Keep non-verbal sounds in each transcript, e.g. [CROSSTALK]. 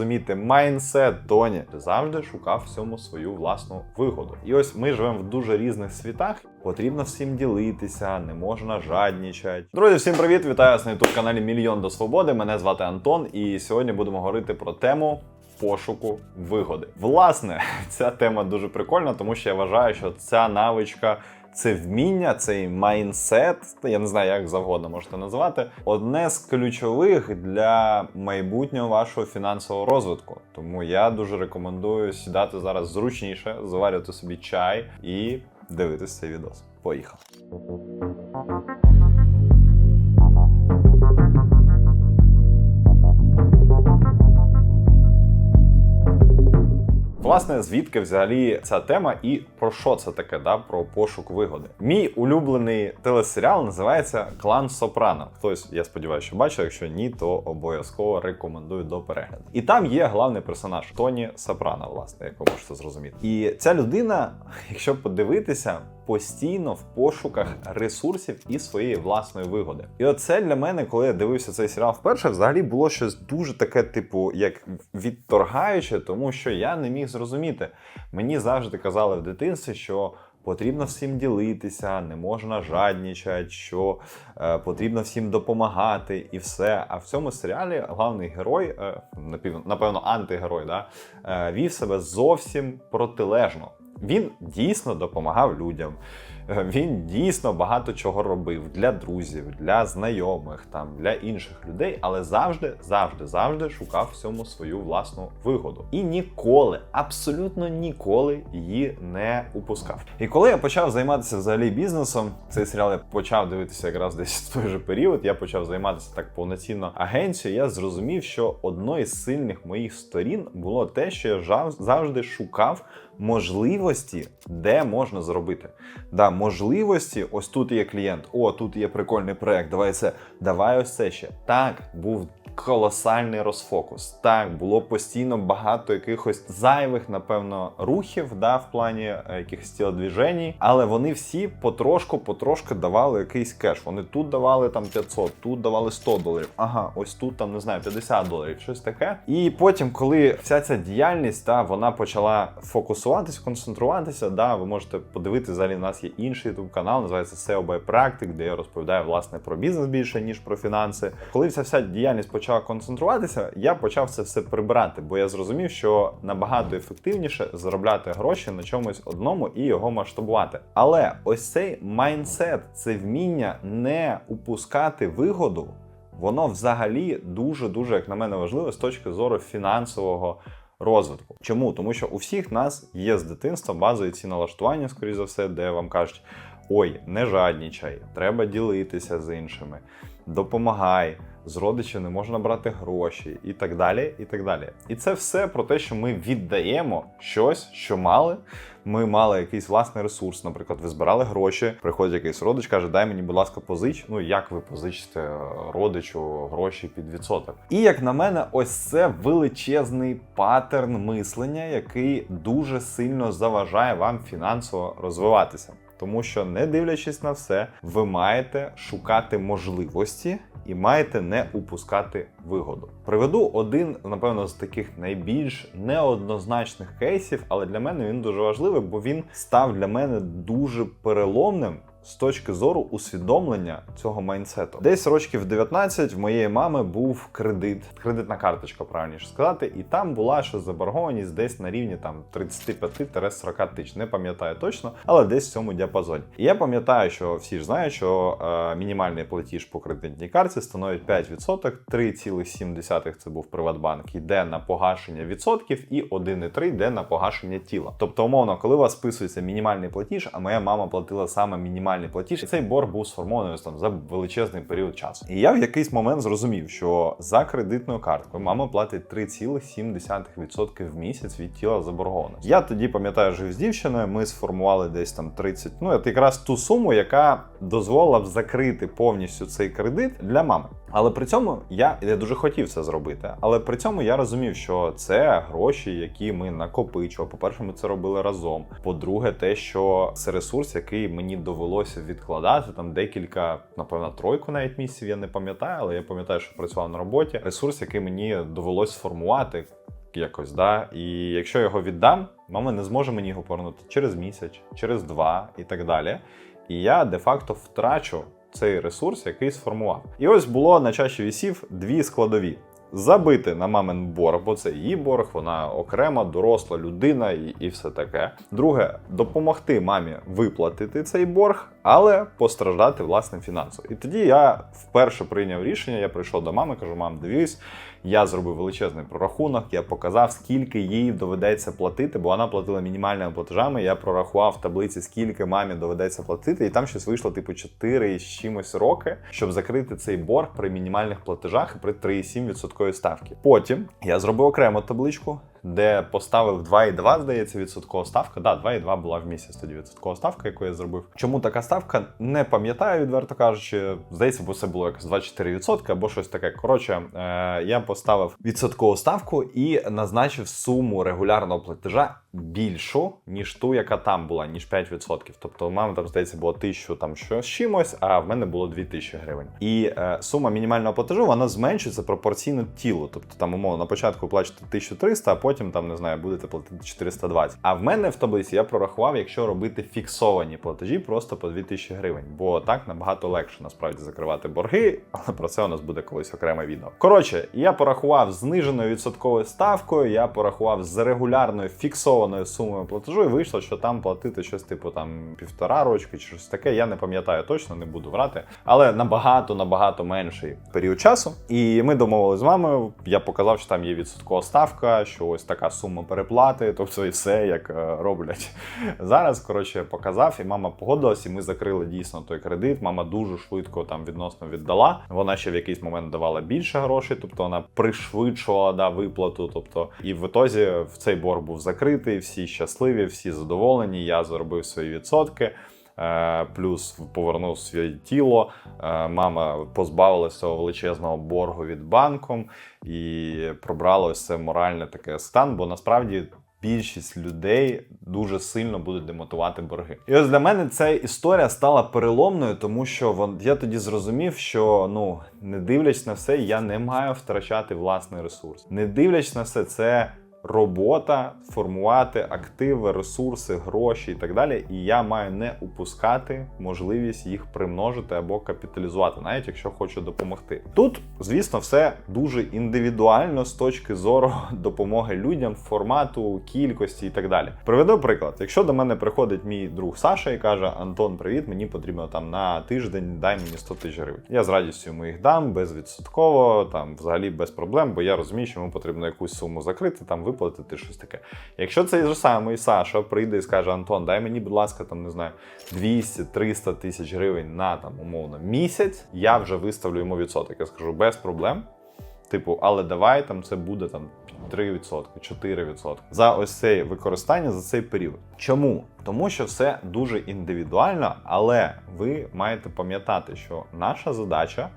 зрозуміти майнсет Тоні завжди шукав всьому свою власну вигоду. І ось ми живемо в дуже різних світах. Потрібно всім ділитися, не можна жаднічати. Друзі, всім привіт! Вітаю вас на youtube каналі Мільйон до Свободи. Мене звати Антон, і сьогодні будемо говорити про тему. Пошуку вигоди. Власне, [LAUGHS] ця тема дуже прикольна, тому що я вважаю, що ця навичка це вміння, цей майнсет, я не знаю, як завгодно можете назвати, одне з ключових для майбутнього вашого фінансового розвитку. Тому я дуже рекомендую сідати зараз зручніше, заварювати собі чай і дивитися цей відос. Поїхав. Власне, звідки взагалі ця тема і про що це таке? Да, про пошук вигоди. Мій улюблений телесеріал називається Клан Сопрано. Хтось, я сподіваюся, що бачив. Якщо ні, то обов'язково рекомендую до перегляду. І там є главний персонаж Тоні Сопрано, власне, як ви можете зрозуміти. І ця людина, якщо подивитися, постійно в пошуках ресурсів і своєї власної вигоди. І оце для мене, коли я дивився цей серіал вперше, взагалі було щось дуже таке, типу, як відторгаюче, тому що я не міг зрозуміти. Мені завжди казали в дитинстві, що. Потрібно всім ділитися, не можна жаднічати, що е, потрібно всім допомагати і все. А в цьому серіалі головний герой, е, напевно, антигерой, да, е, вів себе зовсім протилежно. Він дійсно допомагав людям. Е, Він дійсно багато чого робив для друзів, для знайомих, там для інших людей, але завжди, завжди, завжди шукав всьому свою власну вигоду. І ніколи, абсолютно ніколи її не упускав. І коли я почав займатися взагалі бізнесом, цей серіал я почав дивитися якраз десь в той же період. Я почав займатися так повноцінно агенцією. Я зрозумів, що одною з сильних моїх сторін було те, що я завжди шукав можливості, де можна зробити. Да, можливості, ось тут є клієнт, о, тут є прикольний проект, давай це, давай ось це ще. Так, був колосальний розфокус. Так, було постійно багато якихось зайвих, напевно, рухів, да, в плані е, якихось тілодвіжень, але вони всі потрошку, потрошку давали якийсь кеш. Вони тут давали там 500, тут давали 100 доларів. Ага, ось тут там не знаю, 50 доларів, щось таке. І потім, коли вся ця діяльність, та вона почала фокусуватись, концентруватися. Да, ви можете подивитися, взагалі у нас є інший youtube канал, називається SEO by Practic, де я розповідаю власне про бізнес більше ніж про фінанси. Коли ця вся діяльність почала концентруватися, я почав це все прибирати, бо я зрозумів, що набагато ефективніше заробляти гроші на чомусь одному і його масштабувати. Але ось цей майнсет, це вміння не упускати вигоду. Воно взагалі дуже дуже, як на мене, важливе з точки зору фінансового розвитку. Чому? Тому що у всіх нас є з дитинства базові ці налаштування, скоріш за все, де вам кажуть: ой, не жаднічай, треба ділитися з іншими, допомагай. З родичів не можна брати гроші і так далі. І так далі. І це все про те, що ми віддаємо щось, що мали. Ми мали якийсь власний ресурс. Наприклад, ви збирали гроші, приходить якийсь родич, каже: Дай мені, будь ласка, позич. Ну як ви позичите родичу гроші під відсоток? І як на мене, ось це величезний паттерн мислення, який дуже сильно заважає вам фінансово розвиватися. Тому що, не дивлячись на все, ви маєте шукати можливості і маєте не упускати вигоду. Приведу один, напевно, з таких найбільш неоднозначних кейсів, але для мене він дуже важливий, бо він став для мене дуже переломним. З точки зору усвідомлення цього майнсету, десь років 19 в моєї мами був кредит, кредитна карточка, правильніше сказати, і там була ще заборгованість десь на рівні там 35-40 тисяч. Не пам'ятаю точно, але десь в цьому діапазоні. І я пам'ятаю, що всі ж знають, що е, мінімальний платіж по кредитній карті становить 5%, 3,7 це був Приватбанк, йде на погашення відсотків, і 1,3 йде на погашення тіла. Тобто, умовно, коли у вас списується мінімальний платіж, а моя мама платила саме мінімальний платіж, і цей борг був сформований там за величезний період часу. І я в якийсь момент зрозумів, що за кредитною карткою мама платить 3,7% в місяць від тіла заборгованості. Я тоді пам'ятаю, жив з дівчиною. Ми сформували десь там 30, ну от якраз ту суму, яка дозволила б закрити повністю цей кредит для мами. Але при цьому я, я дуже хотів це зробити. Але при цьому я розумів, що це гроші, які ми накопичували. По-перше, ми це робили разом. По-друге, те, що це ресурс, який мені довелося відкладати там декілька, напевно, тройку навіть місяців. Я не пам'ятаю, але я пам'ятаю, що працював на роботі. Ресурс, який мені довелося сформувати. якось. Да? І якщо я його віддам, мама не зможе мені його повернути через місяць, через два і так далі. І я де-факто втрачу цей ресурс, який сформував. І ось було на чаші вісів дві складові. Забити на мамин борг, бо це її борг, вона окрема, доросла людина і, і все таке. Друге, допомогти мамі виплатити цей борг, але постраждати власним фінансово. І тоді я вперше прийняв рішення. Я прийшов до мами, кажу: мам, дивись, я зробив величезний прорахунок, я показав, скільки їй доведеться платити, бо вона платила мінімальними платежами. Я прорахував в таблиці, скільки мамі доведеться платити, і там щось вийшло, типу, 4 з чимось роки, щоб закрити цей борг при мінімальних платежах і при 3,7% ставки. Потім я зробив окрему табличку. Де поставив 2,2, здається, відсоткова ставка. Да, 2,2 була в місяць тоді відсоткова ставка, яку я зробив. Чому така ставка? Не пам'ятаю, відверто кажучи. Здається, бо це було якось 24% або щось таке. Коротше, е, я поставив відсоткову ставку і назначив суму регулярного платежа більшу, ніж ту, яка там була, ніж 5%. Тобто, у мами там здається було 1000 там що з чимось, а в мене було 2000 гривень. І е, сума мінімального платежу вона зменшується пропорційно тілу. Тобто, там умовно на початку плачете 1300, а потім там не знаю, будете платити 420. А в мене в таблиці я прорахував, якщо робити фіксовані платежі просто по 2000 гривень, бо так набагато легше насправді закривати борги, але про це у нас буде колись окреме відео. Коротше, я порахував зниженою відсотковою ставкою, я порахував з регулярною фіксованою сумою платежу, і вийшло, що там платити щось типу там півтора рочки чи щось таке. Я не пам'ятаю точно, не буду врати, але набагато набагато менший період часу. І ми домовилися з мамою. Я показав, що там є відсоткова ставка, що ось така сума переплати, тобто і все як е, роблять зараз. Коротше, показав, і мама погодилась, і ми закрили дійсно той кредит. Мама дуже швидко там відносно віддала. Вона ще в якийсь момент давала більше грошей, тобто вона пришвидшувала да, виплату. Тобто, і в ітозі в цей борг був закритий, всі щасливі, всі задоволені. Я заробив свої відсотки. Е, Плюс повернув своє тіло. Е, Мама позбавилася цього величезного боргу від банку і пробрала ось це моральне таке стан, бо насправді. Більшість людей дуже сильно будуть демотувати борги. І ось для мене ця історія стала переломною, тому що вон, я тоді зрозумів, що ну не дивлячись на все, я не маю втрачати власний ресурс. Не дивлячись на все, це робота формувати активи, ресурси, гроші і так далі. І я маю не упускати можливість їх примножити або капіталізувати, навіть якщо хочу допомогти. Тут, звісно, все дуже індивідуально з точки зору [LAUGHS] допомоги людям, формату, кількості і так далі. Приведу приклад: якщо до мене приходить мій друг Саша і каже: Антон, привіт, мені потрібно там на тиждень, дай мені 100 тисяч гривень. Я з радістю йому їх дам безвідсотково, там взагалі без проблем, бо я розумію, що йому потрібно якусь суму закрити, там виплатити щось таке. Якщо цей же самий Саша прийде і скаже: Антон, дай мені, будь ласка, там не знаю, 200-300 тисяч гривень на там умовно місяць, я вже виставлю йому відсоток. Я скажу без проблем. Типу, але давай там це буде там 3%, 4% за ось це використання за цей період. Чому? Тому що все дуже індивідуально, але ви маєте пам'ятати, що наша задача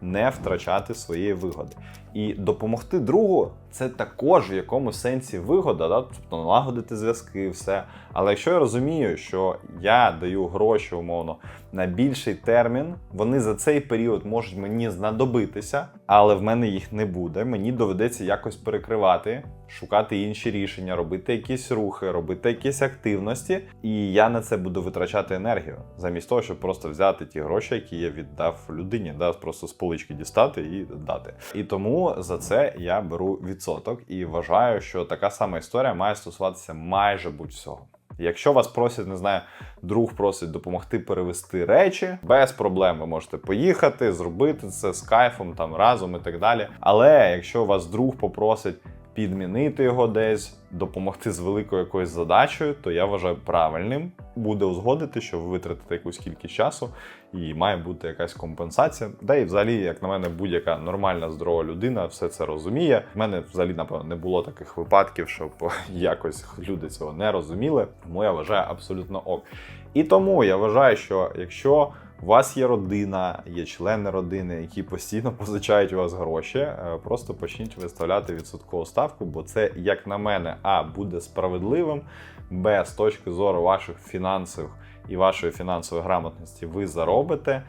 не втрачати своєї вигоди. І допомогти другу це також в якомусь сенсі вигода, да? тобто налагодити зв'язки, все. Але якщо я розумію, що я даю гроші умовно на більший термін, вони за цей період можуть мені знадобитися, але в мене їх не буде. Мені доведеться якось перекривати, шукати інші рішення, робити якісь рухи, робити якісь активності, і я на це буду витрачати енергію, замість того, щоб просто взяти ті гроші, які я віддав людині, да? просто з полички дістати і дати. І тому за це я беру відсоток і вважаю, що така сама історія має стосуватися майже будь-всього. Якщо вас просять, не знаю, друг просить допомогти перевести речі, без проблем ви можете поїхати, зробити це з кайфом там разом і так далі. Але якщо вас друг попросить підмінити його десь, допомогти з великою якоюсь задачею, то я вважаю правильним буде узгодити, що ви витратите якусь кількість часу, і має бути якась компенсація. Да і взагалі, як на мене, будь-яка нормальна здорова людина все це розуміє. В мене взагалі, напевно, не було таких випадків, щоб [LAUGHS] якось люди цього не розуміли. Тому я вважаю абсолютно ок. І тому я вважаю, що якщо у вас є родина, є члени родини, які постійно позичають у вас гроші. е, Просто почніть виставляти відсоткову ставку, бо це, як на мене, а буде справедливим, б, з точки зору ваших фінансових і вашої фінансової грамотності ви заробите.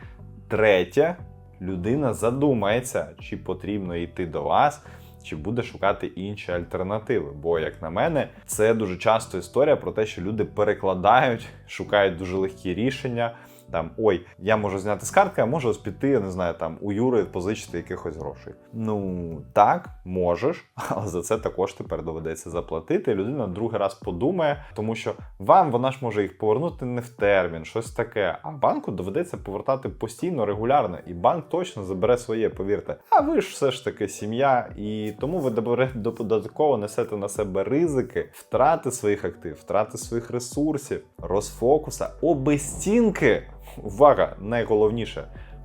Третє, людина задумається, чи потрібно йти до вас. чи буде шукати інші альтернативи. Бо, як на мене, це дуже часто історія про те, що люди перекладають, шукають дуже легкі рішення. Там ой, я можу зняти з картки, а можу піти, я не знаю, там у Юри позичити якихось грошей. Ну так, можеш, [LAUGHS] але за це також тепер доведеться заплатити. Людина другий раз подумає, тому що вам вона ж може їх повернути не в термін, щось таке. А банку доведеться повертати постійно, регулярно, і банк точно забере своє, повірте. А ви ж все ж таки сім'я, і тому ви добре- додатково несете на себе ризики, втрати своїх актив, втрати своїх ресурсів, розфокуса, обезцінки. Увага, найголовніше.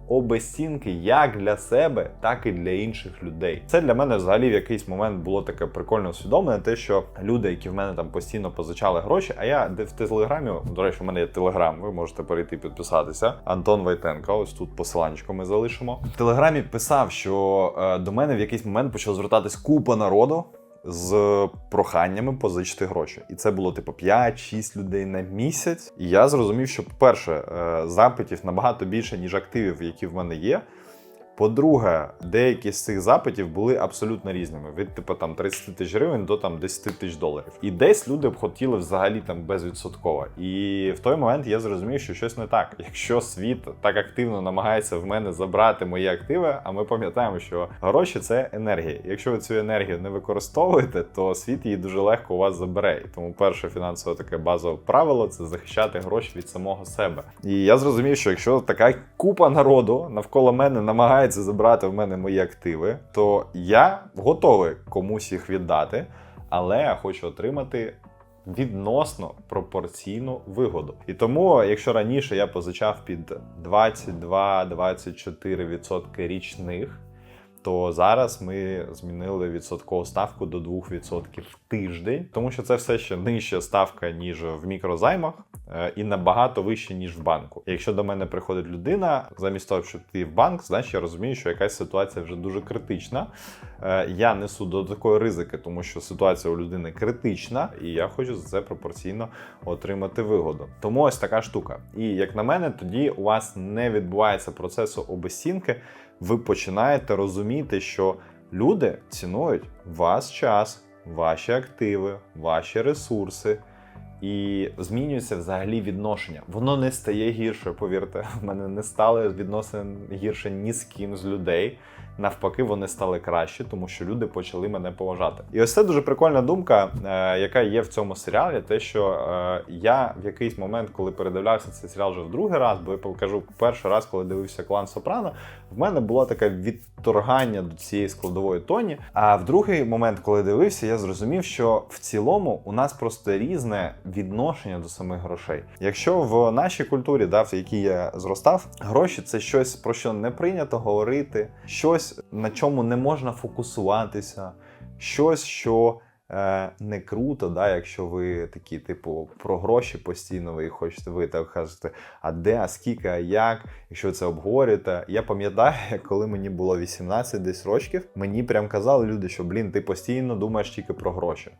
Обезцінки як для себе, так і для інших людей. Це для мене взагалі в якийсь момент було таке прикольне усвідомлення, те, що люди, які в мене там постійно позичали гроші, а я в телеграмі, до речі, у мене є телеграм, ви можете перейти підписатися. Антон Вайтенко, ось тут посиланчко ми залишимо. В телеграмі писав, що е, до мене в якийсь момент почав звертатись купа народу. З проханнями позичити гроші, і це було типу 5-6 людей на місяць. І я зрозумів, що, по-перше, е, запитів набагато більше, ніж активів, які в мене є. По-друге, деякі з цих запитів були абсолютно різними: від типу там 30 тисяч гривень до там 10 тисяч доларів. І десь люди б хотіли взагалі там безвідсотково. І в той момент я зрозумів, що щось не так. Якщо світ так активно намагається в мене забрати мої активи, а ми пам'ятаємо, що гроші це енергія. Якщо ви цю енергію не використовуєте, то світ її дуже легко у вас забере. І тому перше фінансове таке базове правило це захищати гроші від самого себе. І я зрозумів, що якщо така купа народу навколо мене намагається забрати в мене мої активи, то я готовий комусь їх віддати, але хочу отримати. Відносно пропорційну вигоду. І тому, якщо раніше я позичав під 22-24% річних, то зараз ми змінили відсоткову ставку до 2% в тиждень, тому що це все ще нижча ставка, ніж в мікрозаймах, і набагато вище, ніж в банку. Якщо до мене приходить людина, замість того, щоб йти в банк, значить я розумію, що якась ситуація вже дуже критична. Е, Я несу додаткові ризики, тому що ситуація у людини критична, і я хочу за це пропорційно отримати вигоду. Тому ось така штука. І як на мене, тоді у вас не відбувається процесу обесцінки. Ви починаєте розуміти, що люди цінують ваш час, ваші активи, ваші ресурси. І змінюється взагалі відношення. Воно не стає гірше, повірте. [LAUGHS] В мене не стали відносин гірше ні з ким з людей. Навпаки, вони стали краще, тому що люди почали мене поважати. І ось це дуже прикольна думка, е, яка є в цьому серіалі. Те, що е, я в якийсь момент, коли передивлявся цей серіал вже в другий раз, бо я покажу перший раз, коли дивився клан Сопрано, в мене було таке відторгання до цієї складової тоні. А в другий момент, коли дивився, я зрозумів, що в цілому у нас просто різне відношення до самих грошей. Якщо в нашій культурі, да, в якій я зростав, гроші це щось про що не прийнято говорити, щось на чому не можна фокусуватися, щось, що. Е, не круто, да, якщо ви такі, типу, про гроші постійно ви хочете, ви так кажете, а де, а скільки, а як, якщо це обговорюєте. Я пам'ятаю, [LAUGHS] коли мені було 18 десь років, мені прям казали люди, що блін, ти постійно думаєш тільки про гроші.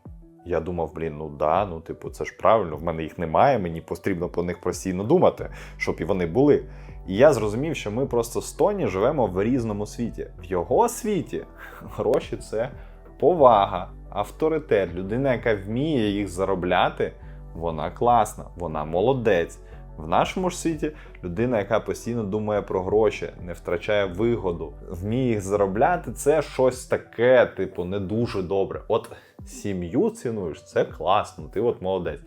Я думав, блін, ну да, ну типу, це ж правильно, в мене їх немає, мені потрібно про них постійно думати, щоб і вони були. І я зрозумів, що ми просто з Тоні живемо в різному світі. В його світі гроші це повага, авторитет, людина, яка вміє їх заробляти, вона класна, вона молодець. В нашому ж світі людина, яка постійно думає про гроші, не втрачає вигоду, вміє їх заробляти, це щось таке, типу, не дуже добре. От сім'ю цінуєш, це класно, ти от молодець.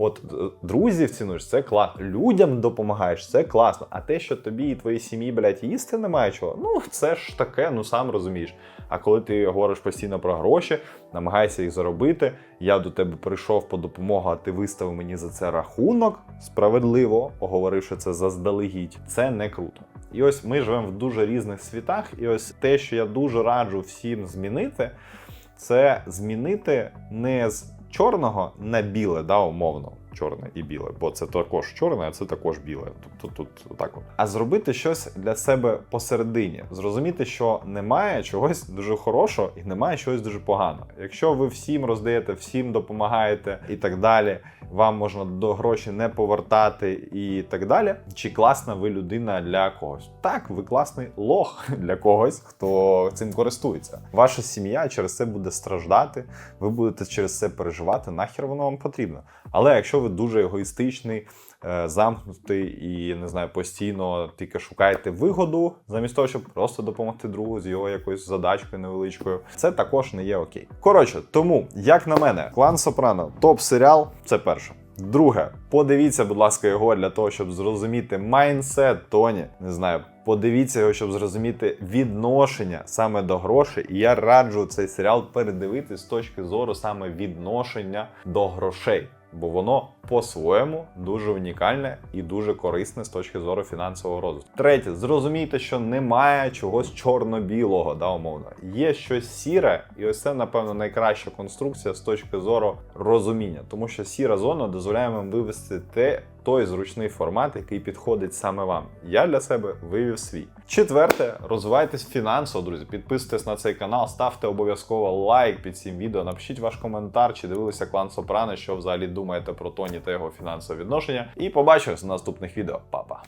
От е, друзів цінуєш, це класно. Людям допомагаєш, це класно. А те, що тобі і твоїй сім'ї, блядь, їсти немає чого, ну це ж таке, ну сам розумієш. А коли ти говориш постійно про гроші, намагаєшся їх заробити, я до тебе прийшов по допомогу, а ти виставив мені за це рахунок справедливо, оговоривши це заздалегідь, це не круто. І ось ми живемо в дуже різних світах, і ось те, що я дуже раджу всім змінити, це змінити не з чорного на біле, да, умовно. чорне і біле, бо це також чорне, а це також біле. Тобто тут так от. А зробити щось для себе посередині, зрозуміти, що немає чогось дуже хорошого і немає чогось дуже поганого. Якщо ви всім роздаєте, всім допомагаєте і так далі, вам можна до гроші не повертати і так далі. Чи класна ви людина для когось? Так, ви класний лох [LAUGHS] для когось, хто цим користується. Ваша сім'я через це буде страждати, ви будете через це переживати. Нахер воно вам потрібно. Але якщо ви дуже егоїстичний, замкнутий і не знаю, постійно тільки шукаєте вигоду, замість того, щоб просто допомогти другу з його якоюсь задачкою невеличкою, це також не є окей. Коротше, тому як на мене, клан Сопрано топ серіал це перше. Друге, подивіться, будь ласка, його для того, щоб зрозуміти майндсет Тоні. Не знаю, подивіться його, щоб зрозуміти відношення саме до грошей. І я раджу цей серіал передивити з точки зору саме відношення до грошей. Бо воно по-своєму дуже унікальне і дуже корисне з точки зору фінансового розвитку. Третє, зрозумійте, що немає чогось чорно-білого, да, умовно. Є щось сіре, і ось це, напевно, найкраща конструкція з точки зору розуміння, тому що сіра зона дозволяє вам вивести те. Той зручний формат, який підходить саме вам. Я для себе вивів свій. Четверте, розвивайтесь фінансово, друзі. Підписуйтесь на цей канал, ставте обов'язково лайк під цим відео. Напишіть ваш коментар, чи дивилися клан Сопрано, що взагалі думаєте про Тоні та його фінансове відношення. І побачимось в наступних відео. Па-па!